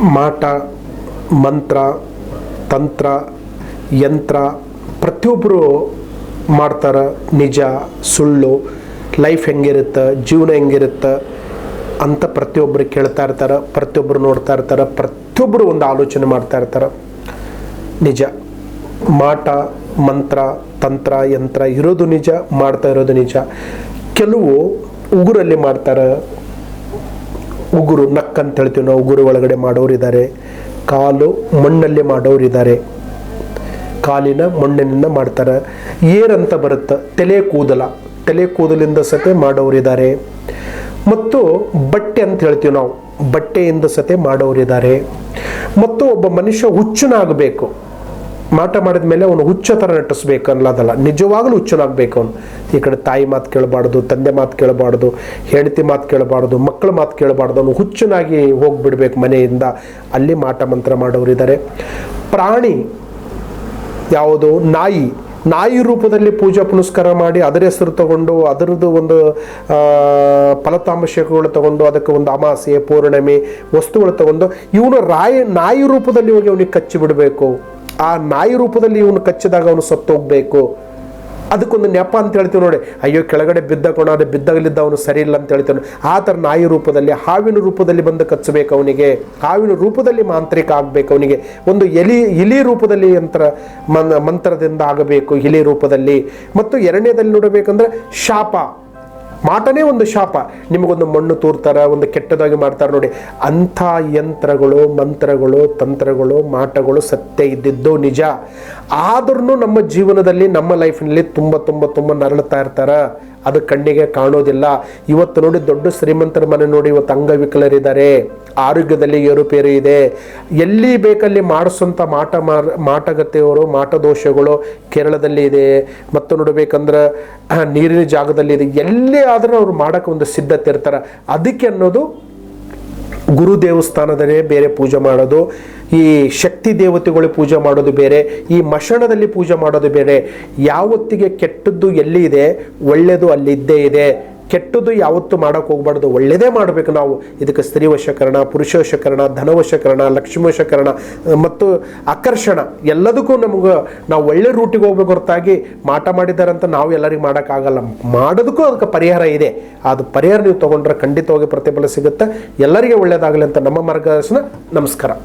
ಮಾಟ, ಮಂತ್ರ, ತಂತ್ರ, ಯಂತ್ರ ಪ್ರತಿಯೊಬ್ಬರು ಮಾಡ್ತಾರೆ ನಿಜ, ಸುಳ್ಳು ಲೈಫ್ ಹೆಂಗಿರುತ್ತೆ, ಜೀವನ ಹೆಂಗಿರುತ್ತೆ ಅಂತ ಪ್ರತಿಯೊಬ್ಬರು ಕೇಳ್ತಾ ಇರ್ತಾರೆ ಪ್ರತಿಯೊಬ್ಬರು ನೋಡ್ತಾ ಇರ್ತಾರೆ ಪ್ರತಿಯೊಬ್ಬರು ಒಂದು ಆಲೋಚನೆ ಮಾಡ್ತಾ ಇರ್ತಾರೆ. ನಿಜ. ಮಾಟ, ಮಂತ್ರ, ತಂತ್ರ, ಯಂತ್ರ ಇರೋದು ನಿಜ, ಮಾಡ್ತಾ ಇರೋದು ನಿಜ. ಕೆಲವು ಉಗುರಲ್ಲಿ ಮಾಡ್ತಾರೆ ಉಗುರು ನಕ್ ಅಂತ ಹೇಳ್ತೀವಿ ನಾವು, ಉಗುರು ಒಳಗಡೆ ಮಾಡೋರಿದ್ದಾರೆ ಕಾಲು ಮಣ್ಣಲ್ಲಿ ಮಾಡೋರಿದ್ದಾರೆ ಕಾಲಿನ ಮಣ್ಣಿನಿಂದ ಮಾಡ್ತಾರೆ. ಏರಂತ ಬರುತ್ತೆ, ತಲೆ ಕೂದಲ. ತಲೆ ಕೂದಲಿಂದ ಸತೆ ಮಾಡೋರಿದ್ದಾರೆ ಮತ್ತು ಬಟ್ಟೆ ಅಂತ ಹೇಳ್ತೀವಿ ನಾವು, ಬಟ್ಟೆಯಿಂದ ಸತೆ ಮಾಡೋರಿದ್ದಾರೆ ಮತ್ತು ಒಬ್ಬ ಮನುಷ್ಯ ಹುಚ್ಚನಾಗಬೇಕು. ಮಾಟ ಮಾಡಿದ ಮೇಲೆ ಅವನು ಹುಚ್ಚ ಥರ ನಟಿಸ್ಬೇಕು ಅನ್ನೋದಲ್ಲ, ನಿಜವಾಗ್ಲೂ ಹುಚ್ಚನಾಗಬೇಕು ಅವನು. ಈ ಕಡೆ ತಾಯಿ ಮಾತು ಕೇಳಬಾರ್ದು, ತಂದೆ ಮಾತು ಕೇಳಬಾರ್ದು, ಹೆಂಡತಿ ಮಾತು ಕೇಳಬಾರ್ದು, ಮಕ್ಕಳ ಮಾತು ಕೇಳಬಾರ್ದು ಅವನು ಹುಚ್ಚನಾಗಿ ಹೋಗಿಬಿಡ್ಬೇಕು ಮನೆಯಿಂದ. ಅಲ್ಲಿ ಮಾಟ ಮಂತ್ರ ಮಾಡೋರಿದ್ದಾರೆ ಪ್ರಾಣಿ ಯಾವುದು? ನಾಯಿ. ನಾಯಿ ರೂಪದಲ್ಲಿ ಪೂಜಾ ಪುನಸ್ಕಾರ ಮಾಡಿ ಅದರ ಹೆಸರು ತಗೊಂಡು ಅದರದ್ದು ಒಂದು ಫಲತಾಂಶಗಳು ತಗೊಂಡು ಅದಕ್ಕೆ ಒಂದು ಅಮಾಸೆ, ಪೂರ್ಣಿಮೆ ವಸ್ತುಗಳು ತಗೊಂಡು ಇವನು ರಾಯ, ನಾಯಿ ರೂಪದಲ್ಲಿ ಹೋಗಿ ಅವನಿಗೆ ಕಚ್ಚಿ ಬಿಡಬೇಕು ಆ ನಾಯಿ ರೂಪದಲ್ಲಿ ಇವನು ಕಚ್ಚಿದಾಗ ಅವನು ಸತ್ತೋಗ್ಬೇಕು. ಅದಕ್ಕೊಂದು ನೆಪ ಅಂತ ಹೇಳ್ತೀವಿ ನೋಡಿ. ಅಯ್ಯೋ, ಕೆಳಗಡೆ ಬಿದ್ದ ಕೊಣ, ಅದು ಬಿದ್ದಾಗಲಿದ್ದ ಅವನು ಸರಿ ಇಲ್ಲ ಅಂತ ಹೇಳ್ತಾನೆ. ಆ ಥರ ನಾಯಿ ರೂಪದಲ್ಲಿ, ಹಾವಿನ ರೂಪದಲ್ಲಿ ಬಂದು ಕಚ್ಚಬೇಕು ಅವನಿಗೆ. ಹಾವಿನ ರೂಪದಲ್ಲಿ ಮಾಂತ್ರಿಕ ಆಗಬೇಕು ಅವನಿಗೆ. ಒಂದು ಎಲಿ, ಇಲಿ ರೂಪದಲ್ಲಿ ಯಂತ್ರ ಮಂತ್ರದಿಂದ ಆಗಬೇಕು ಇಲಿ ರೂಪದಲ್ಲಿ. ಮತ್ತು ಎರಡನೇದಲ್ಲಿ ನೋಡಬೇಕಂದ್ರೆ ಶಾಪ. ಮಾಟನೇ ಒಂದು ಶಾಪ. ನಿಮಗೊಂದು ಮಣ್ಣು ತೂರ್ತಾರೆ, ಒಂದು ಕೆಟ್ಟದಾಗಿ ಮಾಡ್ತಾರೆ ನೋಡಿ. ಅಂಥ ಯಂತ್ರಗಳು, ಮಂತ್ರಗಳು, ತಂತ್ರಗಳು, ಮಾಟಗಳು ಸತ್ಯ ಇದ್ದಿದ್ದು ನಿಜ. ಆದ್ರೂ ನಮ್ಮ ಜೀವನದಲ್ಲಿ, ನಮ್ಮ ಲೈಫ್ನಲ್ಲಿ ತುಂಬ ತುಂಬ ತುಂಬ ನರಳುತ್ತಾ ಇರ್ತಾರ. ಅದು ಕಣ್ಣಿಗೆ ಕಾಣೋದಿಲ್ಲ. ಇವತ್ತು ನೋಡಿ ದೊಡ್ಡ ಶ್ರೀಮಂತರ ಮನೆ ನೋಡಿ ಇವತ್ತು ಅಂಗವಿಕಲರಿದ್ದಾರೆ. ಆರೋಗ್ಯದಲ್ಲಿ ಏರುಪೇರು ಇದೆ. ಎಲ್ಲಿ ಬೇಕಲ್ಲಿ ಮಾಡಿಸುವಂಥ ಮಾಟ ಮಾರ್, ಮಾಟಗತ್ತೆಯವರು, ಮಾಟದೋಷಗಳು ಕೇರಳದಲ್ಲಿ ಇದೆ. ಮತ್ತು ನೋಡಬೇಕಂದ್ರೆ ನೀರಿನ ಜಾಗದಲ್ಲಿ ಇದೆ. ಎಲ್ಲಿ ಆದರೂ ಅವ್ರು ಮಾಡೋಕ್ಕೆ ಒಂದು ಸಿದ್ಧತೆ ಇರ್ತಾರೆ. ಅದಕ್ಕೆ ಅನ್ನೋದು ಗುರು ದೇವಸ್ಥಾನದಲ್ಲೇ ಬೇರೆ ಪೂಜೆ ಮಾಡೋದು, ಈ ಶಕ್ತಿ ದೇವತೆಗಳು ಪೂಜೆ ಮಾಡೋದು ಬೇರೆ, ಈ ಮಶಣದಲ್ಲಿ ಪೂಜೆ ಮಾಡೋದು ಬೇರೆ. ಯಾವತ್ತಿಗೆ ಕೆಟ್ಟದ್ದು ಎಲ್ಲಿ ಇದೆ, ಒಳ್ಳೆಯದು ಅಲ್ಲಿದ್ದೇ ಇದೆ. ಕೆಟ್ಟದ್ದು ಯಾವತ್ತೂ ಮಾಡೋಕೆ ಹೋಗ್ಬಾರ್ದು. ಒಳ್ಳೆಯದೇ ಮಾಡಬೇಕು ನಾವು. ಇದಕ್ಕೆ ಸ್ತ್ರೀ ವಶಕರಣ, ಪುರುಷ ವಶಕರಣ, ಧನ ವಶಕರಣ, ಲಕ್ಷ್ಮಿ ವಶಕರಣ, ಮತ್ತು ಆಕರ್ಷಣ ಎಲ್ಲದಕ್ಕೂ ನಮಗೆ ನಾವು ಒಳ್ಳೆ ರೂಟಿಗೆ ಹೋಗ್ಬೇಕು ಹೊರತಾಗಿ ಮಾಟ ಮಾಡಿದ್ದಾರೆ ಅಂತ ನಾವು ಎಲ್ಲರಿಗೂ ಮಾಡೋಕ್ಕಾಗಲ್ಲ ಮಾಡೋದಕ್ಕೂ ಅದಕ್ಕೆ ಪರಿಹಾರ ಇದೆ. ಅದು ಪರಿಹಾರ ನೀವು ತೊಗೊಂಡ್ರೆ ಖಂಡಿತವಾಗಿ ಪ್ರತಿಫಲ ಸಿಗುತ್ತೆ. ಎಲ್ಲರಿಗೆ ಒಳ್ಳೆಯದಾಗಲಿ ಅಂತ ನಮ್ಮ ಮಾರ್ಗದರ್ಶನ. ನಮಸ್ಕಾರ.